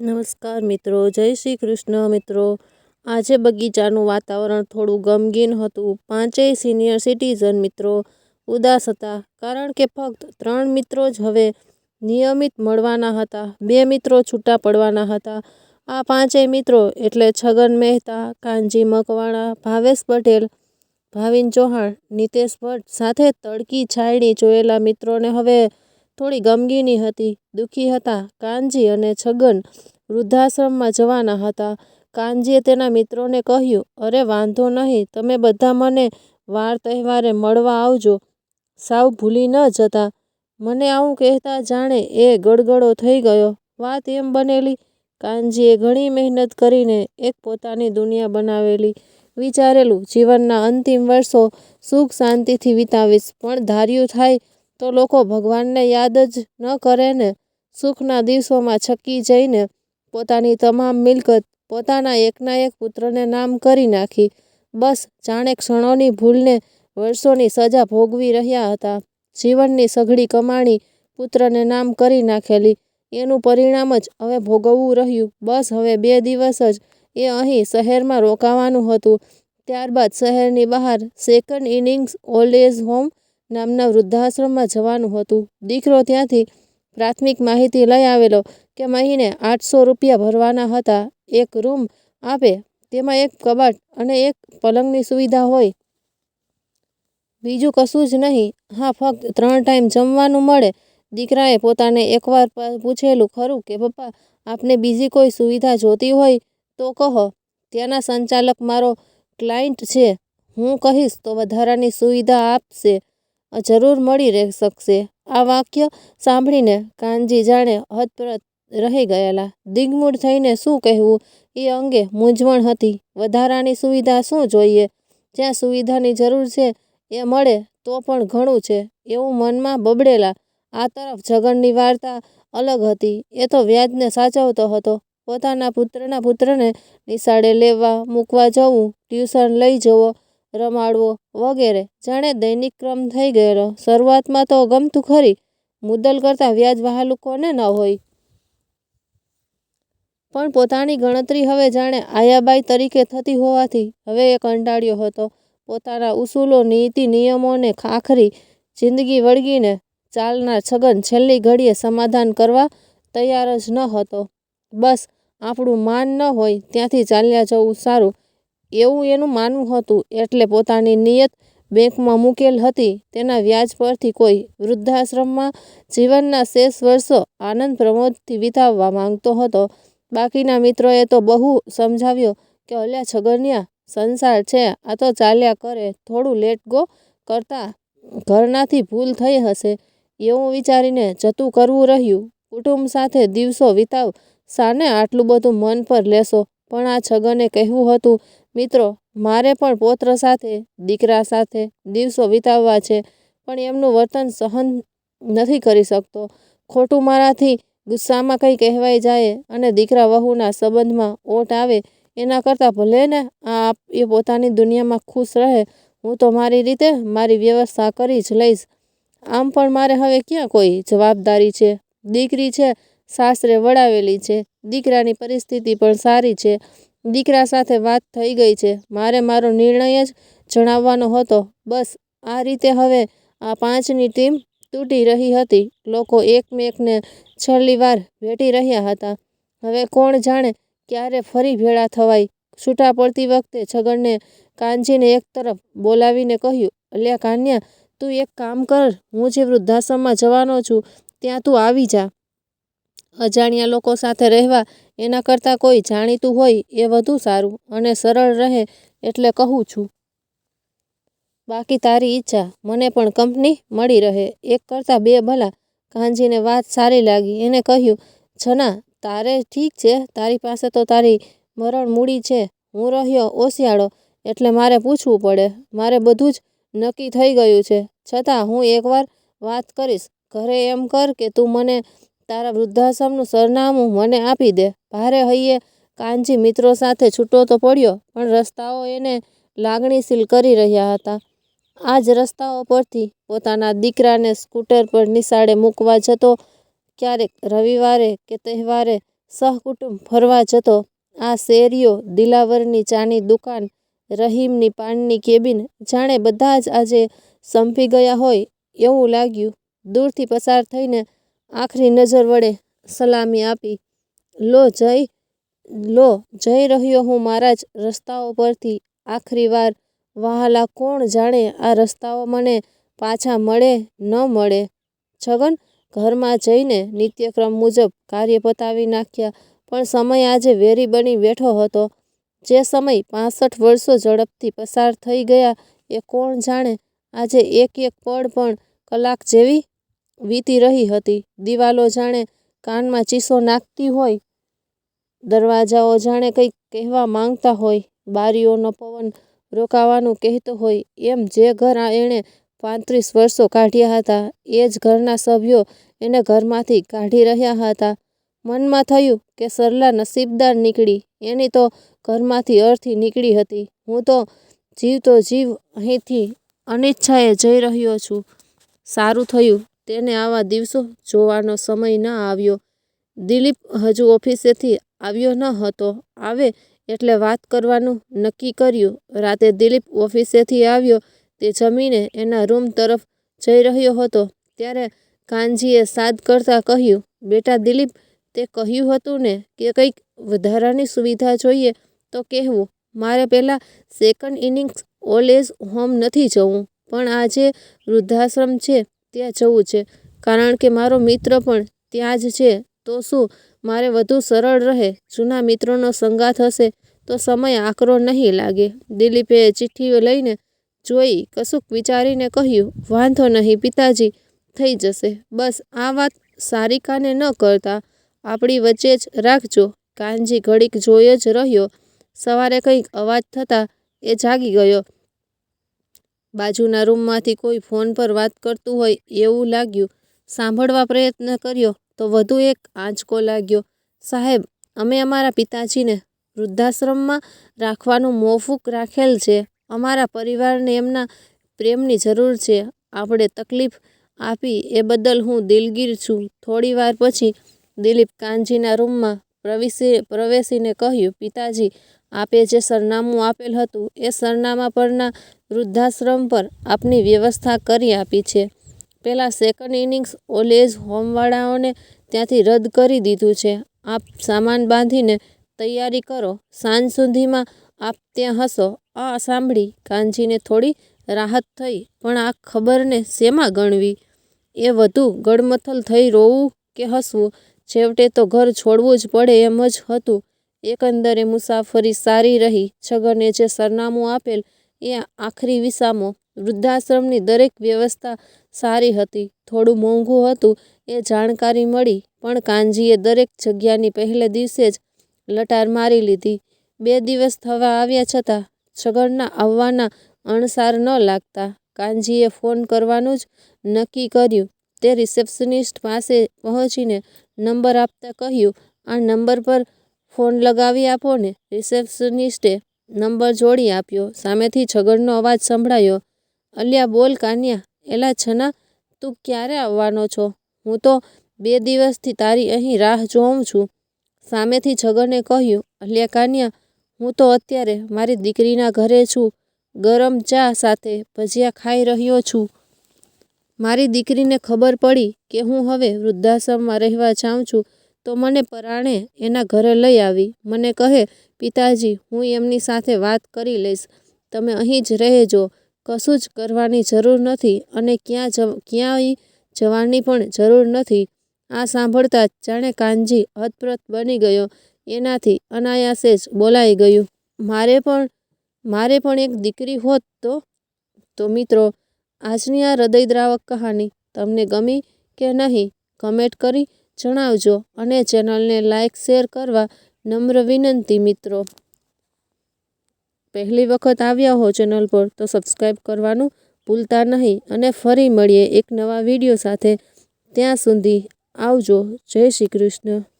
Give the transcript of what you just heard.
નમસ્કાર મિત્રો, જય શ્રી કૃષ્ણ મિત્રો. આજે બગીચાનું વાતાવરણ થોડું ગમગીન હતું. પાંચેય સિનિયર સિટીઝન મિત્રો ઉદાસ હતા કારણ કે ફક્ત ત્રણ મિત્રો જ હવે નિયમિત મળવાના હતા. બે મિત્રો છૂટા પડવાના હતા. આ પાંચેય મિત્રો એટલે છગન મહેતા, કાનજી મકવાણા, ભાવેશ પટેલ, ભાવિન ચૌહાણ, નિતેશ ભટ્ટ સાથે તડકી છાયડી જોયેલા મિત્રોને હવે થોડી ગમગીની હતી. દુઃખી હતા. કાનજી અને છગન વૃદ્ધાશ્રમમાં જવાના હતા. કાનજીએ તેના મિત્રોને કહ્યું, અરે, વાંધો નહીં. તમે બધા મને વાર તહેવારે મળવા આવજો. સાવ ભૂલી ન જતા. મને આવું કહેતા જાણે એ ગડગડો થઈ ગયો. વાત એમ બનેલી. કાનજીએ ઘણી મહેનત કરીને એક પોતાની દુનિયા બનાવેલી. વિચારેલું, જીવનના અંતિમ વર્ષો સુખ શાંતિથી વિતાવીશ, પણ ધાર્યું થાય તો લોકો ભગવાનને યાદ જ ન કરે ને સુખના દિવસોમાં છકી જઈને પોતાની તમામ મિલકત, પોતાના એકના એક પુત્રને નામ કરી નાખી. બસ, જાણે ક્ષણોની ભૂલને વર્ષોની સજા ભોગવી રહ્યા હતા. જીવનની સઘળી કમાણી પુત્રને નામ કરી નાખેલી. એનું પરિણામ જ હવે ભોગવવું રહ્યું. બસ, હવે બે દિવસ જ એ અહીં શહેરમાં રોકાવાનું હતું. ત્યારબાદ શહેરની બહાર second innings old age home નામના વૃદ્ધાશ્રમમાં જવાનું હતું. દીકરો ત્યાંથી પ્રાથમિક માહિતી લઈ આવેલો કે મહિને આઠસો રૂપિયા ભરવાના હતા. એક રૂમ આપે, તેમાં એક કબાટ અને એક પલંગની સુવિધા હોય. બીજું કશું જ નહીં. હા, ફક્ત ત્રણ ટાઈમ જમવાનું મળે. દીકરાએ પોતાને એકવાર પૂછેલું ખરું કે, પપ્પા, આપને બીજી કોઈ સુવિધા જોતી હોય તો કહો. ત્યાંના સંચાલક મારો ક્લાયન્ટ છે. હું કહીશ તો વધારાની સુવિધા આપશે. જરૂર મળી રહે શકશે. આ વાક્ય સાંભળીને કાનજી જાણે હતપ્રત રહી ગયેલા. દિગ્મૂઢ થઈને શું કહેવું? એ અંગે મૂંઝવણ હતી. વધારાની સુવિધા શું જોઈએ? જ્યાં સુવિધાની જરૂર છે એ મળે તો પણ ઘણું છે. એવું મનમાં બબડેલા આ તરફ જગનની વાર્તા અલગ હતી. એ તો વ્યાજને સાચવતો હતો. પોતાના પુત્રના પુત્રને નિશાળે લેવા, મૂકવા જવું, ટ્યુશન લઈ જવો રમાડવો વગેરે. જાણે દૈનિક ક્રમ થઈ ગયેલો. શરૂઆતમાં તો ગમતું ખરી. મુદ્દલ કરતાં વ્યાજ વહાલું કોને ન હોય. પણ પોતાની ગણતરી હવે જાણે આયાબાઈ તરીકે થતી હોવાથી હવે એ કંટાળ્યો હતો. પોતાના ઉસૂલો, નીતિ, નિયમોને ખાખરી, જિંદગી વળગીને ચાલનાર છગન છેલ્લી ઘડીએ સમાધાન કરવા તૈયાર જ ન હતો. બસ, આપણું માન ન હોય, ત્યાંથી ચાલ્યા જવું સારું. એવું એનું માનવું હતું એટલે પોતાની નિયત બેંકમાં મૂકેલ હતી. તેના વ્યાજ પરથી કોઈ વૃદ્ધાશ્રમમાં જીવનના શેષ વર્ષો આનંદ પ્રમોદથી વિતાવવા માંગતો હતો. બાકીના મિત્રોએ તો બહુ સમજાવ્યો કે અલ્યા છગનિયા, સંસાર છે, આ તો ચાલ્યા કરે, થોડું લેટ ગો કરતા ઘરનાથી ભૂલ થઈ હશે. એવું વિચારીને જતું કરવું રહ્યું. કુટુંબ સાથે દિવસો વિતાવ, સાને આટલું બધું મન પર લેશો. પણ આ છગને કહેવું હતું મિત્રો, મારે પણ પૌત્ર સાથે, દીકરા સાથે દિવસો વિતાવવા છે, પણ એમનું વર્તન સહન નથી કરી શકતો. ખોટું મારાથી ગુસ્સામાં કંઈ કહેવાય જાય અને દીકરા વહુના સંબંધમાં ઓટ આવે, એના કરતાં ભલે ને આ એ પોતાની દુનિયામાં ખુશ રહે, હું તો મારી રીતે મારી વ્યવસ્થા કરી જ લઈશ. આમ પણ મારે હવે ક્યાં કોઈ જવાબદારી છે? દીકરી છે, સાસરે વળાવેલી છે, દીકરાની પરિસ્થિતિ પણ સારી છે. દીકરા સાથે વાત થઈ ગઈ છે. મારે મારો નિર્ણય જ જણાવવાનો હતો. બસ, આ રીતે હવે આ પાંચની ટીમ તૂટી રહી હતી. લોકો એકમેકને છેલ્લી વાર ભેટી રહ્યા હતા. હવે કોણ જાણે ક્યારે ફરી ભેળા થવાય. છૂટા પડતી વખતે છગનને કાનજીને એક તરફ બોલાવીને કહ્યું, અલ્યા કાન્યા, તું એક કામ કર. હું જે વૃદ્ધાશ્રમમાં જવાનો છું, ત્યાં તું આવી જા. અજાણ્યા લોકો સાથે રહેવા એના કરતાં કોઈ જાણીતું હોય એ વધુ સારું અને સરળ રહે એટલે કહું છું. બાકી તારી ઈચ્છા મને પણ કંપની મળી રહે. એક કરતાં બે ભલા. કાનજીને વાત સારી લાગી. એને કહ્યું છના તારે ઠીક છે. તારી પાસે તો તારી મરણ મૂડી છે. હું રહ્યો ઓશિયાળો એટલે મારે પૂછવું પડે. મારે બધું જ નક્કી થઈ ગયું છે. છતાં હું એકવાર વાત કરીશ. ઘરે એમ કર કે તું મને તારા વૃદ્ધાશ્રમનું સરનામું મને આપી દે. ભારે હૈયે કાનજી મિત્રો સાથે છૂટો તો પડ્યો, પણ રસ્તાઓ એને લાગણીશીલ કરી રહ્યા હતા. આ જ રસ્તાઓ પરથી પોતાના દીકરાને સ્કૂટર પર નિશાળે મૂકવા જતો, ક્યારેક રવિવારે કે તહેવારે સહકુટુંબ ફરવા જતો. આ શેરીઓ દિલાવરની ચાની દુકાન, રહીમની પાનની કેબિન, જાણે બધા જ આજે સંપી ગયા હોય એવું લાગ્યું. દૂરથી પસાર થઈને આખરી નજર વડે સલામી આપી, લો જઈ લો જઈ રહ્યો હું મારા જ રસ્તાઓ પરથી આખરી વાર વહાલા કોણ જાણે આ રસ્તાઓ મને પાછા મળે ન મળે છગન ઘરમાં જઈને નિત્યક્રમ મુજબ કાર્ય પતાવી નાખ્યા, પણ સમય આજે વેરી બની બેઠો હતો. જે સમય પાંસઠ વર્ષો ઝડપથી પસાર થઈ ગયા, એ કોણ જાણે આજે એક એક પળ પણ કલાક જેવી વીતી રહી હતી. દિવાલો જાણે કાનમાં ચીસો નાખતી હોય. દરવાજાઓ જાણે કંઈક કહેવા માંગતા હોય. બારીઓનો પવન રોકાવાનું કહેતો હોય. એમ જે ઘર એણે પાંત્રીસ વર્ષો કાઢ્યા હતા, એ જ ઘરના સભ્યો એને ઘરમાંથી કાઢી રહ્યા હતા. મનમાં થયું કે સરલા નસીબદાર નીકળી. એની તો ઘરમાંથી અર્થી નીકળી હતી. હું તો જીવતો જીવ અહીંથી અનિચ્છાએ જઈ રહ્યો છું. સારું થયું. તેને આવા દિવસો જોવાનો સમય ન આવ્યો. દિલીપ હજુ ઓફિસેથી આવ્યો ન હતો. આવે એટલે વાત કરવાનું નક્કી કર્યું. રાતે દિલીપ ઓફિસેથી આવ્યો. તે જમીને એના રૂમ તરફ જઈ રહ્યો હતો. ત્યારે કાનજીએ સાદ કરતાં કહ્યું, બેટા દિલીપ, તે કહ્યું હતું ને કે કંઈક વધારાની સુવિધા જોઈએ તો કહેવું. મારે પહેલાં second innings old age home નથી જવું. પણ આ જે વૃદ્ધાશ્રમ છે. ત્યાં જવું છે. કારણ કે મારો મિત્ર પણ ત્યાં જ છે. તો શું? મારે વધુ સરળ રહે. જૂના મિત્રોનો સંગાથ હશે તો સમય આકરો નહીં લાગે. દિલીપે ચિઠ્ઠીઓ લઈને જોઈ કશુંક વિચારીને કહ્યું, વાંધો નહીં, પિતાજી, થઈ જશે. બસ, આ વાત સારિકાને ન કરતા. આપણી વચ્ચે જ રાખજો. કાનજી ઘડીક જોઈ જ રહ્યો. સવારે કંઈક અવાજ થતાં એ જાગી ગયો. બાજુના રૂમમાંથી કોઈ ફોન પર વાત કરતું હોય એવું લાગ્યું. સાંભળવા પ્રયત્ન કર્યો તો વધુ એક આંચકો લાગ્યો. સાહેબ, અમે અમારા પિતાજીને વૃદ્ધાશ્રમમાં રાખવાનું મોફૂક રાખેલ છે. અમારા પરિવારને એમના પ્રેમની જરૂર છે. આપણે તકલીફ આપી એ બદલ હું દિલગીર છું. થોડીવાર પછી દિલીપ કાનજીના રૂમમાં પ્રવેશી પ્રવેશીને કહ્યું, પિતાજી આપે જે સરનામું આપેલ હતું, એ સરનામા પરના વૃદ્ધાશ્રમ પર આપની વ્યવસ્થા કરી આપી છે. પહેલાં સેકન્ડ ઇનિંગ્સ ઓલ એજ હોમવાળાઓને ત્યાંથી રદ કરી દીધું છે. આપ સામાન બાંધીને તૈયારી કરો. સાંજ સુધીમાં આપ ત્યાં હશો આ સાંભળી કાનજીને થોડી રાહત થઈ, પણ આ ખબરને શેમાં ગણવી? એ વધુ ગડમથલ થઈ રોવું કે હસવું? છેવટે તો ઘર છોડવું જ પડે એમ જ હતું. એકંદરે મુસાફરી સારી રહી. છગને જે સરનામું આપેલ એ આખરી વિસામો. વૃદ્ધાશ્રમની દરેક વ્યવસ્થા સારી હતી. થોડું મોંઘું હતું એ જાણકારી મળી, પણ કાનજીએ દરેક જગ્યાની પહેલે દિવસે જ લટાર મારી લીધી. બે દિવસ થવા આવ્યા છતાં છગનના આવવાના અણસાર ન લાગતા. કાનજીએ ફોન કરવાનું જ નક્કી કર્યું. તે રિસેપ્શનિસ્ટ પાસે પહોંચીને નંબર આપતા કહ્યું, આ નંબર પર ફોન લગાવી આપો ને રિસેપ્શનિસ્ટે નંબર જોડી આપ્યો. સામેથી છગનનો અવાજ સંભળાયો. અલ્યા બોલ કાન્યા, એલા છના, તું ક્યારે આવવાનો છો? હું તો બે દિવસથી તારી અહીં રાહ જોઉં છું. સામેથી છગને કહ્યું, અલ્યા કાન્યા, હું તો અત્યારે મારી દીકરીના ઘરે છું. ગરમ ચા સાથે ભજીયા ખાઈ રહ્યો છું. મારી દીકરીને ખબર પડી કે હું હવે વૃદ્ધાશ્રમમાં રહેવા જાઉં છું. તો મને પરાણે એના ઘરે લઈ આવી. મને કહે, પિતાજી, હું એમની સાથે વાત કરી લઈશ. તમે અહીં જ રહેજો. કશું જ કરવાની જરૂર નથી અને ક્યાં જ ક્યાંય જવાની પણ જરૂર નથી. આ સાંભળતા જ જાણે કાનજી હતપ્રત બની ગયો. એનાથી અનાયાસે જ બોલાઈ ગયું. મારે પણ મારે પણ એક દીકરી હોત તો? તો મિત્રો, આજની આ હૃદયદ્રાવક કહાની તમને ગમી કે નહીં કમેન્ટ કરી જણાવજો અને ચેનલને લાઇક શેર કરવા નમ્ર વિનંતી મિત્રો. પહેલી વખત આવ્યા હો ચેનલ પર તો સબસ્ક્રાઈબ કરવાનું ભૂલતા નહીં અને ફરી મળીએ એક નવા વીડિયો સાથે. ત્યાં સુધી આવજો. જય શ્રી કૃષ્ણ.